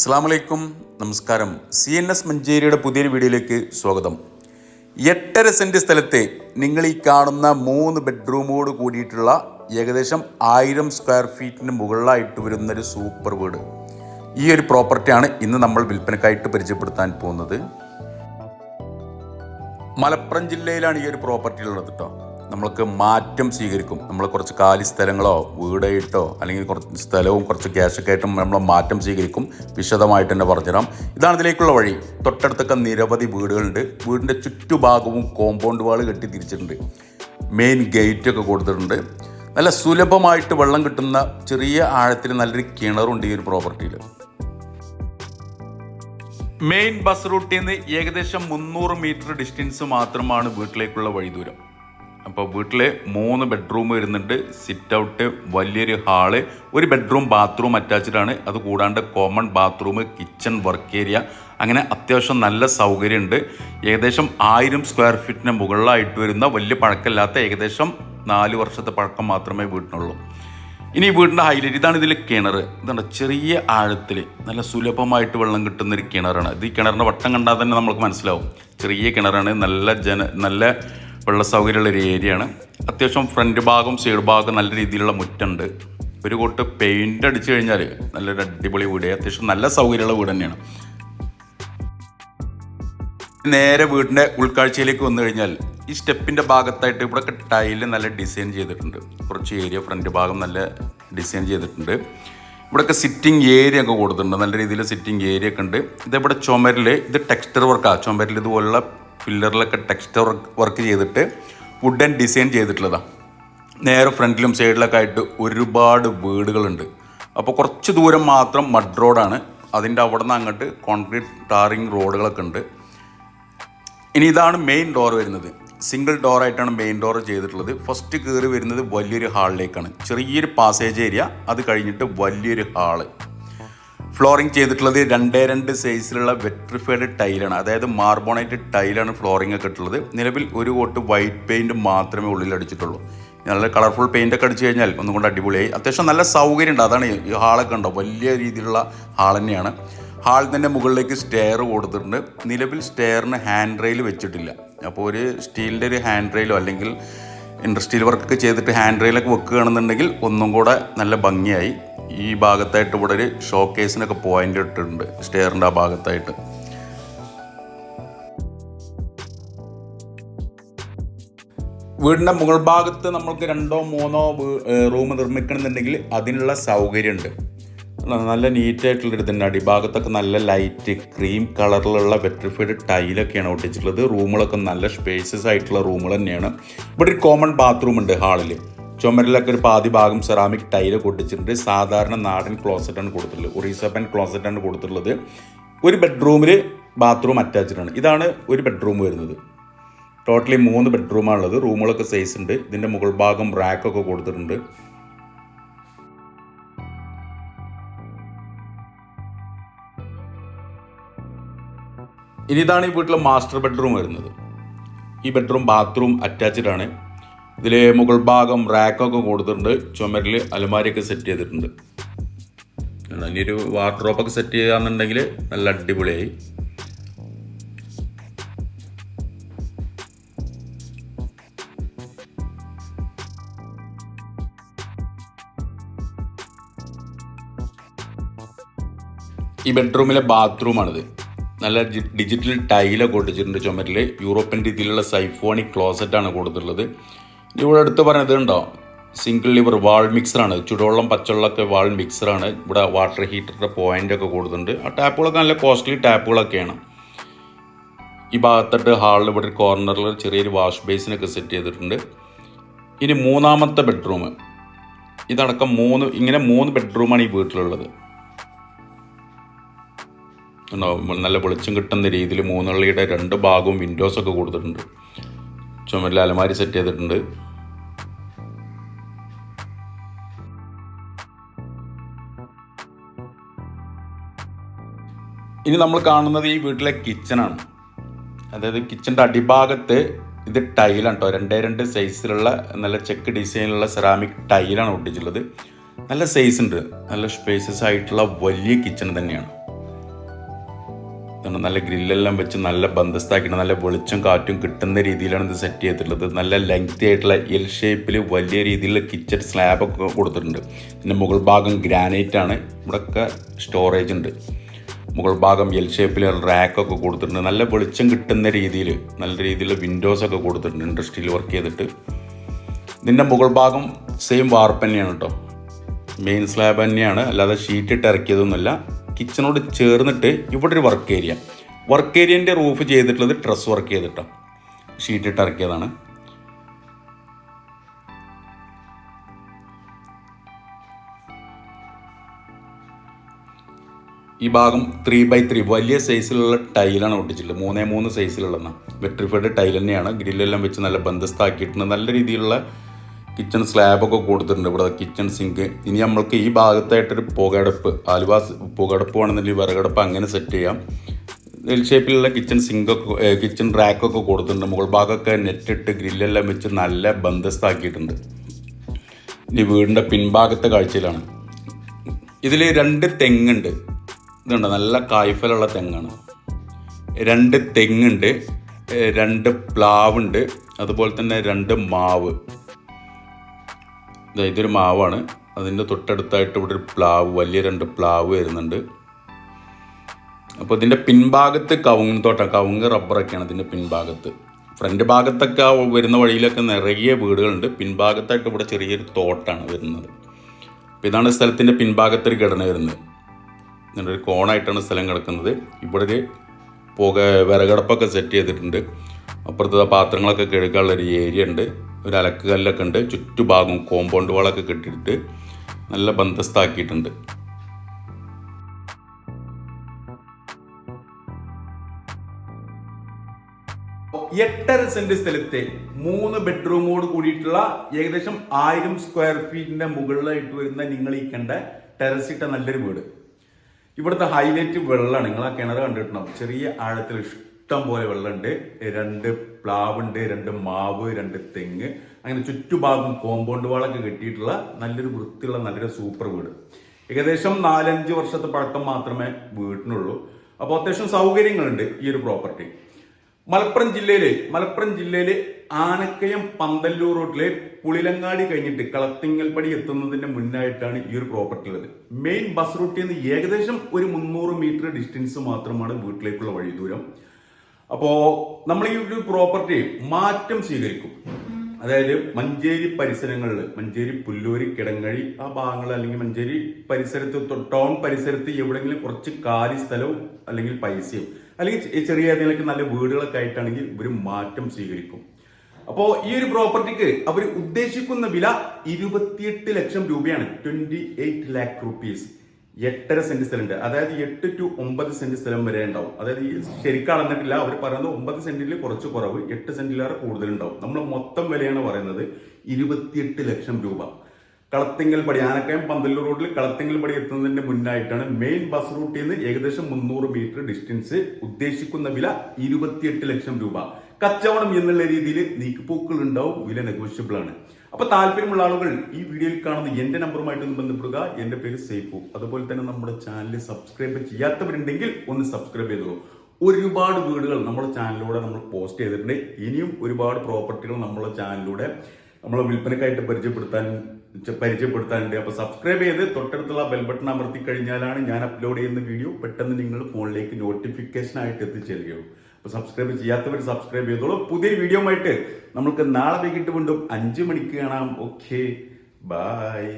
അസ്സാം വലൈക്കും നമസ്കാരം. സി എൻ എസ് മഞ്ചേരിയുടെ പുതിയൊരു വീഡിയോയിലേക്ക് സ്വാഗതം. എട്ടര സെന്റ് സ്ഥലത്തെ നിങ്ങൾ ഈ കാണുന്ന മൂന്ന് ബെഡ്റൂമോട് കൂടിയിട്ടുള്ള ഏകദേശം ആയിരം സ്ക്വയർ ഫീറ്റിന് മുകളിലായിട്ട് വരുന്നൊരു സൂപ്പർ വീട്. ഈ ഒരു പ്രോപ്പർട്ടിയാണ് ഇന്ന് നമ്മൾ വിൽപ്പനക്കായിട്ട് പരിചയപ്പെടുത്താൻ പോകുന്നത്. മലപ്പുറം ജില്ലയിലാണ് ഈ ഒരു പ്രോപ്പർട്ടി ഉള്ളത് കേട്ടോ നമ്മൾക്ക് മാറ്റം സ്വീകരിക്കും. നമ്മൾ കുറച്ച് കാലി സ്ഥലങ്ങളോ വീടായിട്ടോ അല്ലെങ്കിൽ കുറച്ച് സ്ഥലവും കുറച്ച് ക്യാഷൊക്കെ ആയിട്ടും നമ്മൾ മാറ്റം സ്വീകരിക്കും. വിശദമായിട്ട് തന്നെ പറഞ്ഞുതരാം. ഇതാണ് ഇതിലേക്കുള്ള വഴി. തൊട്ടടുത്തൊക്കെ നിരവധി വീടുകളുണ്ട്. വീടിന്റെ ചുറ്റുഭാഗവും കോമ്പൗണ്ട് വാൾ കെട്ടി തിരിച്ചിട്ടുണ്ട്. മെയിൻ ഗേറ്റൊക്കെ കൊടുത്തിട്ടുണ്ട്. നല്ല സുലഭമായിട്ട് വെള്ളം കിട്ടുന്ന ചെറിയ ആഴത്തിൽ നല്ലൊരു കിണറുണ്ട് ഈ ഒരു പ്രോപ്പർട്ടിയിൽ മെയിൻ ബസ് റൂട്ടിൽ നിന്ന് ഏകദേശം മുന്നൂറ് മീറ്റർ ഡിസ്റ്റൻസ് മാത്രമാണ് വീട്ടിലേക്കുള്ള വഴിദൂരം. അപ്പോൾ വീട്ടിൽ മൂന്ന് ബെഡ്റൂം വരുന്നുണ്ട്. സിറ്റ് ഔട്ട് വലിയൊരു ഹാൾ ഒരു ബെഡ്റൂം ബാത്റൂം അറ്റാച്ച്ഡാണ് അത് കൂടാണ്ട് common bathroom kitchen work area അങ്ങനെ അത്യാവശ്യം നല്ല സൗകര്യമുണ്ട്. ഏകദേശം ആയിരം സ്ക്വയർ ഫീറ്റിന് മുകളിലായിട്ട് വരുന്ന വലിയ പഴക്കമില്ലാത്ത ഏകദേശം നാല് വർഷത്തെ പഴക്കം മാത്രമേ വീട്ടിനുള്ളൂ. ഇനി ഈ വീടിന്റെ ഹൈലൈറ്റ് ഇതാണ് ഇതിൽ കിണർ. ഇതാണ് ചെറിയ ആഴത്തിൽ നല്ല സുലഭമായിട്ട് വെള്ളം കിട്ടുന്ന ഒരു കിണറാണ്. ഇത് ഈ കിണറിന്റെ വട്ടം കണ്ടാൽ തന്നെ നമുക്ക് മനസ്സിലാവും. ചെറിയ കിണറാണ് നല്ല ജന നല്ല വെള്ള സൗകര്യമുള്ള ഒരു ഏരിയയാണ്. അത്യാവശ്യം ഫ്രണ്ട് ഭാഗം സൈഡ് ഭാഗം നല്ല രീതിയിലുള്ള മുറ്റുണ്ട്. ഒരു കൂട്ട് പെയിന്റ് അടിച്ചു കഴിഞ്ഞാൽ നല്ലൊരു അടിപൊളി വീട്. അത്യാവശ്യം നല്ല സൗകര്യമുള്ള വീട് തന്നെയാണ്. നേരെ വീടിന്റെ ഉൾക്കാഴ്ചയിലേക്ക് വന്നു കഴിഞ്ഞാൽ ഈ സ്റ്റെപ്പിന്റെ ഭാഗത്തായിട്ട് ഇവിടെ ടൈൽ നല്ല ഡിസൈൻ ചെയ്തിട്ടുണ്ട്. കുറച്ച് ഏരിയ ഫ്രണ്ട് ഭാഗം നല്ല ഡിസൈൻ ചെയ്തിട്ടുണ്ട്. ഇവിടെയൊക്കെ സിറ്റിംഗ് ഏരിയ ഒക്കെ കൊടുത്തിട്ടുണ്ട്. നല്ല രീതിയിൽ സിറ്റിംഗ് ഏരിയ ഒക്കെ ഉണ്ട്. ഇതേപോലെ ചുമരിൽ ഇത് ടെക്സ്റ്റർ വർക്കാണ് ചുമരിൽ ഇതുപോലുള്ള പില്ലറിലൊക്കെ ടെക്സ്റ്റർ വർക്ക് ചെയ്തിട്ട് വുഡൻ ഡിസൈൻ ചെയ്തിട്ടുള്ളതാണ് നേരെ ഫ്രണ്ടിലും സൈഡിലൊക്കെ ആയിട്ട് ഒരുപാട് വീടുകളുണ്ട്. അപ്പോൾ കുറച്ച് ദൂരം മാത്രം മഡ് റോഡാണ് അതിന്റെ അവിടെ നിന്ന് അങ്ങോട്ട് കോൺക്രീറ്റ് ടാറിങ് റോഡുകളൊക്കെ ഉണ്ട്. ഇനി ഇതാണ് മെയിൻ ഡോർ വരുന്നത്. സിംഗിൾ ഡോർ ആയിട്ടാണ് മെയിൻ ഡോർ ചെയ്തിട്ടുള്ളത്. ഫസ്റ്റ് കയറി വരുന്നത് വലിയൊരു ഹാളിലേക്കാണ് ചെറിയൊരു പാസേജ് ഏരിയ അത് കഴിഞ്ഞിട്ട് വലിയൊരു ഹാൾ ഫ്ലോറിംഗ് ചെയ്തിട്ടുള്ളത് രണ്ടേ രണ്ട് സൈസിലുള്ള വെട്രിഫൈഡ് ടൈലാണ് അതായത് മാർബോണൈറ്റ് ടൈലാണ് ഫ്ലോറിംഗ് ഒക്കെ ഇട്ടുള്ളത്. നിലവിൽ ഒരു കോട്ട് വൈറ്റ് പെയിന്റ് മാത്രമേ ഉള്ളിൽ അടിച്ചിട്ടുള്ളൂ. നല്ല കളർഫുൾ പെയിന്റ് ഒക്കെ അടിച്ചു കഴിഞ്ഞാൽ ഒന്നും കൊണ്ട് അടിപൊളിയായി. അത്യാവശ്യം നല്ല സൗകര്യം ഉണ്ട്. അതാണ് ഈ ഹാളൊക്കെ ഉണ്ടോ? വലിയ രീതിയിലുള്ള ഹാൾ തന്നെയാണ്. ഹാളിൽ തന്നെ മുകളിലേക്ക് സ്റ്റെയർ കൊടുത്തിട്ടുണ്ട്. നിലവിൽ സ്റ്റെയറിന് ഹാൻഡ് റെയിൽ വെച്ചിട്ടില്ല. അപ്പോൾ ഒരു സ്റ്റീലിന്റെ ഒരു ഹാൻഡ് റെയിലോ അല്ലെങ്കിൽ ഇൻഡസ്ട്രിയൽ വർക്കൊക്കെ ചെയ്തിട്ട് ഹാൻഡ് റെയിലൊക്കെ വെക്കുകയാണെന്നുണ്ടെങ്കിൽ ഒന്നും കൂടെ നല്ല ഭംഗിയായി. ഈ ഭാഗത്തായിട്ട് ഇവിടെ ഒരു ഷോ കേസിനൊക്കെ പോയിന്റ് ഇട്ടിട്ടുണ്ട്. സ്റ്റെയറിന്റെ ആ ഭാഗത്തായിട്ട്. വീടിന്റെ മുകൾ ഭാഗത്ത് നമ്മൾക്ക് രണ്ടോ മൂന്നോ റൂം നിർമ്മിക്കണമെന്നുണ്ടെങ്കിൽ അതിനുള്ള സൗകര്യമുണ്ട്. നല്ല നീറ്റായിട്ടുള്ള ഇതിന്റെ അടിഭാഗത്തൊക്കെ നല്ല ലൈറ്റ് ക്രീം കളറിലുള്ള വെട്രിഫൈഡ് ടൈലൊക്കെയാണ് ഒട്ടിച്ചിട്ടുള്ളത്. റൂമുകളൊക്കെ നല്ല സ്പേസസ് ആയിട്ടുള്ള റൂമുകൾ തന്നെയാണ്. ഇവിടെ ഒരു കോമൺ ബാത്റൂം ഉണ്ട് ഹാളിൽ ചുമരിലൊക്കെ ഒരു പാതി ഭാഗം സെറാമിക് ടൈൽ കൊടുത്തിട്ടുണ്ട് സാധാരണ നാടൻ ക്ലോസറ്റാണ് കൊടുത്തിട്ടുള്ളത്. ഒറീസപ്പൻ ക്ലോസറ്റാണ് കൊടുത്തിട്ടുള്ളത്. ഒരു ബെഡ്റൂമിൽ ബാത്റൂം അറ്റാച്ച്ഡ് ആണ്. ഇതാണ് ഒരു ബെഡ്റൂം വരുന്നത്. ടോട്ടലി മൂന്ന് ബെഡ്റൂമാണുള്ളത് റൂമുകളൊക്കെ സൈസ് ഉണ്ട്. ഇതിന്റെ മുകൾ ഭാഗം റാക്കൊക്കെ കൊടുത്തിട്ടുണ്ട്. ഇനി ഇതാണ് ഈ വീട്ടിലെ മാസ്റ്റർ ബെഡ്റൂം വരുന്നത്. ഈ ബെഡ്റൂം ബാത്റൂം അറ്റാച്ച്ഡ് ആണ്. ഇതിൽ മുകൾ ഭാഗം റാക്കൊക്കെ കൊടുത്തിട്ടുണ്ട്. ചുമരിൽ അലമാരിയൊക്കെ സെറ്റ് ചെയ്തിട്ടുണ്ട്. ഇനി ഒരു വാർഡ്രോപ്പൊക്കെ സെറ്റ് ചെയ്യാന്നുണ്ടെങ്കിൽ നല്ല അടിപൊളിയായി. ഈ ബെഡ്റൂമിലെ ബാത്റൂമാണിത് നല്ല ഡിജിറ്റൽ ടൈലൊക്കെ ഒട്ടിച്ചിട്ടുണ്ട് ചുമരിൽ യൂറോപ്യൻ രീതിയിലുള്ള സൈഫോണിക് ക്ലോസറ്റാണ് കൊടുത്തിട്ടുള്ളത്. ഇവിടെ അടുത്ത് പറഞ്ഞത് ഉണ്ടോ സിംഗിൾ ലിവർ വാൾ മിക്സറാണ് ചുടുവെള്ളം പച്ചവെള്ളമൊക്കെ വാൾ മിക്സറാണ് ഇവിടെ വാട്ടർ ഹീറ്ററിന്റെ പോയിന്റ് ഒക്കെ കൊടുത്തിട്ടുണ്ട് ആ ടാപ്പുകളൊക്കെ നല്ല കോസ്റ്റ്ലി ടാപ്പുകളൊക്കെയാണ് ഈ ഭാഗത്തോട്ട് ഹാളിൽ ഇവിടെ ഒരു കോർണറിൽ ചെറിയൊരു വാഷ് ബേസിനൊക്കെ സെറ്റ് ചെയ്തിട്ടുണ്ട്. ഇനി മൂന്നാമത്തെ ബെഡ്റൂം ഇതടക്കം മൂന്ന് ഇങ്ങനെ മൂന്ന് ബെഡ്റൂമാണ് ഈ വീട്ടിലുള്ളത്. നല്ല വെളിച്ചം കിട്ടുന്ന രീതിയിൽ മൂന്നുള്ളിയുടെ രണ്ട് ഭാഗവും വിൻഡോസൊക്കെ കൊടുത്തിട്ടുണ്ട്. ചുമരിൽ അലമാരി സെറ്റ് ചെയ്തിട്ടുണ്ട്. ഇനി നമ്മൾ കാണുന്നത് ഈ വീട്ടിലെ കിച്ചണാണ് അതായത് കിച്ചന്റെ അടിഭാഗത്ത് ഇത് ടൈലാണ് കേട്ടോ രണ്ടേ രണ്ട് സൈസിലുള്ള നല്ല ചെക്ക് ഡിസൈനിലുള്ള സെറാമിക് ടൈലാണ് ഒട്ടിച്ചുള്ളത് നല്ല സൈസ് ഉണ്ട്. നല്ല സ്പേസസ് ആയിട്ടുള്ള വലിയ കിച്ചൺ തന്നെയാണ്. നല്ല ഗ്രില്ലെല്ലാം വെച്ച് നല്ല ബന്ധസ്ഥാക്കിയിട്ട് നല്ല വെളിച്ചം കാറ്റും കിട്ടുന്ന രീതിയിലാണ് ഇത് സെറ്റ് ചെയ്തിട്ടുള്ളത്. നല്ല ലെങ്തി ആയിട്ടുള്ള എൽ ഷേപ്പിൽ വലിയ രീതിയിലുള്ള കിച്ചൺ സ്ലാബൊക്കെ കൊടുത്തിട്ടുണ്ട്. പിന്നെ മുകൾ ഭാഗം ഗ്രാനൈറ്റ് ആണ്. ഇവിടെയൊക്കെ സ്റ്റോറേജ് ഉണ്ട്. മുകൾ ഭാഗം എൽ ഷേപ്പിൽ റാക്കൊക്കെ കൊടുത്തിട്ടുണ്ട്. നല്ല വെളിച്ചം കിട്ടുന്ന രീതിയിൽ നല്ല രീതിയിലുള്ള വിൻഡോസ് ഒക്കെ കൊടുത്തിട്ടുണ്ട് ഇൻഡസ്ട്രിയിൽ വർക്ക് ചെയ്തിട്ട്. ഇതിന്റെ മുകൾ ഭാഗം സെയിം വാർപ്പ് തന്നെയാണ് കേട്ടോ മെയിൻ സ്ലാബ് തന്നെയാണ്. അല്ലാതെ ഷീറ്റ് ഇട്ട് ഇറക്കിയതൊന്നുമല്ല. കിച്ചണോട് ചേർന്നിട്ട് ഇവിടെ ഒരു വർക്ക് ഏരിയ വർക്ക് ഏരിയന്റെ റൂഫ് ചെയ്തിട്ടുള്ളത് ഡ്രസ് വർക്ക് ചെയ്തിട്ടോ. ഷീറ്റ് ഇട്ട് ഇറക്കിയതാണ്. ഈ ഭാഗം ത്രീ ബൈ ത്രീ വലിയ സൈസിലുള്ള ടൈലാണ് ഒട്ടിച്ചിട്ടുള്ളത്. മൂന്നേ മൂന്ന് സൈസിലുള്ളതാണ് വെട്രിഫൈഡ് ടൈൽ തന്നെയാണ്. ഗ്രില്ലെല്ലാം വെച്ച് നല്ല ബന്ധസ്ഥാക്കിയിട്ടുണ്ട് നല്ല രീതിയിലുള്ള കിച്ചൺ സ്ലാബൊക്കെ കൊടുത്തിട്ടുണ്ട്. ഇവിടെ കിച്ചൺ സിങ്ക് ഇനി നമ്മൾക്ക് ഈ ഭാഗത്തായിട്ടൊരു പുകടപ്പ് ആലുവാസ് പുകടപ്പ് വേണമെന്നുണ്ടെങ്കിൽ വിറകടപ്പ് അങ്ങനെ സെറ്റ് ചെയ്യാം. എൽ ഷേപ്പിലുള്ള കിച്ചൺ സിങ്കൊക്കെ കിച്ചൺ റാക്കൊക്കെ കൊടുത്തിട്ടുണ്ട്. മുകൾ ഭാഗമൊക്കെ നെറ്റിട്ട് ഗ്രില്ലെല്ലാം വെച്ച് നല്ല ബന്ധസ്ഥാക്കിയിട്ടുണ്ട് ഇനി വീടിന്റെ പിൻഭാഗത്തെ കാഴ്ചയിലാണ്. ഇതിൽ രണ്ട് തെങ്ങുണ്ട്. ഇതുണ്ട് നല്ല കായ്ഫലുള്ള തെങ്ങാണ്. രണ്ട് തെങ്ങുണ്ട് രണ്ട് പ്ലാവുണ്ട് അതുപോലെ തന്നെ രണ്ട് മാവ്. ഇതൊരു മാവാണ്. അതിന്റെ തൊട്ടടുത്തായിട്ട് ഇവിടെ ഒരു പ്ലാവ് വലിയ രണ്ട് പ്ലാവ് വരുന്നുണ്ട്. അപ്പോൾ ഇതിന്റെ പിൻഭാഗത്ത് കവുങ്ങ് തോട്ടം കവുങ്ങ് റബ്ബറൊക്കെയാണ് ഇതിന്റെ പിൻഭാഗത്ത്. ഫ്രണ്ട് ഭാഗത്തൊക്കെ വരുന്ന വഴിയിലൊക്കെ നിറയെ വീടുകളുണ്ട്. പിൻഭാഗത്തായിട്ട് ഇവിടെ ചെറിയൊരു തോട്ടാണ് വരുന്നത്. അപ്പോൾ ഇതാണ് സ്ഥലത്തിന്റെ പിൻഭാഗത്തൊരു ഘടന വരുന്നത്. ഇങ്ങനെ ഒരു കോണായിട്ടാണ് സ്ഥലം കിടക്കുന്നത്. ഇവിടെ ഒരു പുക വിറകടപ്പൊക്കെ സെറ്റ് ചെയ്തിട്ടുണ്ട്. അപ്പുറത്ത് പാത്രങ്ങളൊക്കെ കഴുകാനുള്ള ഒരു ഏരിയ ഉണ്ട്. ഒരു അലക്ക് കല്ലൊക്കെ ഉണ്ട്. ചുറ്റുഭാഗം കോമ്പൗണ്ട് വാളൊക്കെ കെട്ടിയിട്ട് നല്ല ബന്ധസ്ഥാക്കിയിട്ടുണ്ട് എട്ടര സെന്റ് സ്ഥലത്തെ മൂന്ന് ബെഡ്റൂമോട് കൂടിയിട്ടുള്ള ഏകദേശം ആയിരം സ്ക്വയർ ഫീറ്റിന്റെ മുകളിലായിട്ട് വരുന്ന നിങ്ങൾ ഈ കണ്ട ടെറസ് ഇട്ട നല്ലൊരു വീട്. ഇവിടുത്തെ ഹൈലൈറ്റ് വെള്ളമാണ് നിങ്ങൾ ആ കിണർ കണ്ടിട്ടുണ്ടാവും. ചെറിയ ആഴത്തിൽ ഇഷ്ടം പോലെ വെള്ളമുണ്ട് രണ്ട് പ്ലാവുണ്ട് രണ്ട് മാവ് രണ്ട് തെങ്ങ്. അങ്ങനെ ചുറ്റുഭാഗം കോമ്പൗണ്ട് വാളൊക്കെ കെട്ടിയിട്ടുള്ള നല്ലൊരു വൃത്തിയുള്ള നല്ലൊരു സൂപ്പർ വീട്. ഏകദേശം നാലഞ്ച് വർഷത്തെ പഴക്കം മാത്രമേ വീട്ടിനുള്ളൂ. അപ്പോൾ അത്യാവശ്യം സൗകര്യങ്ങളുണ്ട് ഈ ഒരു പ്രോപ്പർട്ടി മലപ്പുറം ജില്ലയിലെ മലപ്പുറം ജില്ലയിലെ ആനക്കയം പന്തല്ലൂർ റോഡിലെ പുളിലങ്ങാടി കഴിഞ്ഞിട്ട് കളത്തിങ്ങൽപ്പടി എത്തുന്നതിന്റെ മുന്നായിട്ടാണ് ഈ ഒരു പ്രോപ്പർട്ടി ഉള്ളത്. മെയിൻ ബസ് റൂട്ടിൽ നിന്ന് ഏകദേശം ഒരു മുന്നൂറ് മീറ്റർ ഡിസ്റ്റൻസ് മാത്രമാണ് വീട്ടിലേക്കുള്ള വഴി ദൂരം. അപ്പോ നമ്മൾ ഈ ഒരു പ്രോപ്പർട്ടി മാറ്റം സ്വീകരിക്കും. അതായത് മഞ്ചേരി പരിസരങ്ങളിൽ മഞ്ചേരി പുല്ലൂരി കിടങ്ങഴി ആ ഭാഗങ്ങൾ അല്ലെങ്കിൽ മഞ്ചേരി പരിസരത്ത് ടൗൺ പരിസരത്ത് എവിടെയെങ്കിലും കുറച്ച് കാലി സ്ഥലവും അല്ലെങ്കിൽ പൈസയും അല്ലെങ്കിൽ ചെറിയ ഏതെങ്കിലും നല്ല വീടുകളൊക്കെ ആയിട്ടാണെങ്കിൽ ഇവർ മാറ്റം സ്വീകരിക്കും. അപ്പോൾ ഈ ഒരു പ്രോപ്പർട്ടിക്ക് അവർ ഉദ്ദേശിക്കുന്ന വില ഇരുപത്തിയെട്ട് ലക്ഷം രൂപയാണ്. ട്വന്റി എയ്റ്റ് ലാക്ക് റുപ്പീസ് എട്ടര സെന്റ് സ്ഥലമുണ്ട്. അതായത് എട്ട് ടു ഒമ്പത് സെന്റ് സ്ഥലം വരെ ഉണ്ടാവും. അതായത് ശരിക്കും അളന്നിട്ടില്ല. അവർ പറയുന്നത് ഒമ്പത് സെന്റിൽ കുറച്ച് കുറവ് എട്ട് സെന്റിലേറെ കൂടുതൽ ഉണ്ടാവും നമ്മൾ മൊത്തം വിലയാണ് പറയുന്നത് ഇരുപത്തിയെട്ട് ലക്ഷം രൂപ. കളത്തിങ്കൽ പടി ആനക്കയം പന്തല്ലൂർ റോഡിൽ കളത്തിങ്കൽ പടി എത്തുന്നതിന്റെ മുന്നായിട്ടാണ് മെയിൻ ബസ് റൂട്ടിൽ നിന്ന് ഏകദേശം മുന്നൂറ് മീറ്റർ ഡിസ്റ്റൻസ് ഉദ്ദേശിക്കുന്ന വില ഇരുപത്തിയെട്ട് ലക്ഷം രൂപ. കച്ചവടം എന്നുള്ള രീതിയിൽ നീക്കുപോക്കുകൾ ഉണ്ടാവും വില നെഗോഷ്യബിൾ ആണ്. അപ്പൊ താല്പര്യമുള്ള ആളുകൾ ഈ വീഡിയോയിൽ കാണുന്ന എന്റെ നമ്പറുമായിട്ടൊന്ന് ബന്ധപ്പെടുക. എന്റെ പേര് സേഫു. അതുപോലെ തന്നെ നമ്മുടെ ചാനൽ സബ്സ്ക്രൈബ് ചെയ്യാത്തവരുണ്ടെങ്കിൽ ഒന്ന് സബ്സ്ക്രൈബ് ചെയ്തോ. ഒരുപാട് വീടുകൾ നമ്മുടെ ചാനലിലൂടെ നമ്മൾ പോസ്റ്റ് ചെയ്തിട്ടുണ്ട്. ഇനിയും ഒരുപാട് പ്രോപ്പർട്ടികൾ നമ്മുടെ ചാനലിലൂടെ നമ്മളെ വിൽപ്പനക്കായിട്ട് പരിചയപ്പെടുത്താൻ പരിചയപ്പെടുത്താനുണ്ട്. അപ്പൊ സബ്സ്ക്രൈബ് ചെയ്ത് തൊട്ടടുത്തുള്ള ബെൽ ബട്ടൺ അമർത്തി കഴിഞ്ഞാലാണ് ഞാൻ അപ്ലോഡ് ചെയ്യുന്ന വീഡിയോ പെട്ടെന്ന് നിങ്ങൾ ഫോണിലേക്ക് നോട്ടിഫിക്കേഷൻ ആയിട്ട് എത്തിച്ചേരുകയുള്ളൂ അപ്പൊ സബ്സ്ക്രൈബ് ചെയ്യാത്തവർ സബ്സ്ക്രൈബ് ചെയ്തോളൂ. പുതിയ വീഡിയോ ആയിട്ട് നമുക്ക് നാളെ വൈകിട്ട് വീണ്ടും അഞ്ചു മണിക്ക് കാണാം. Okay bye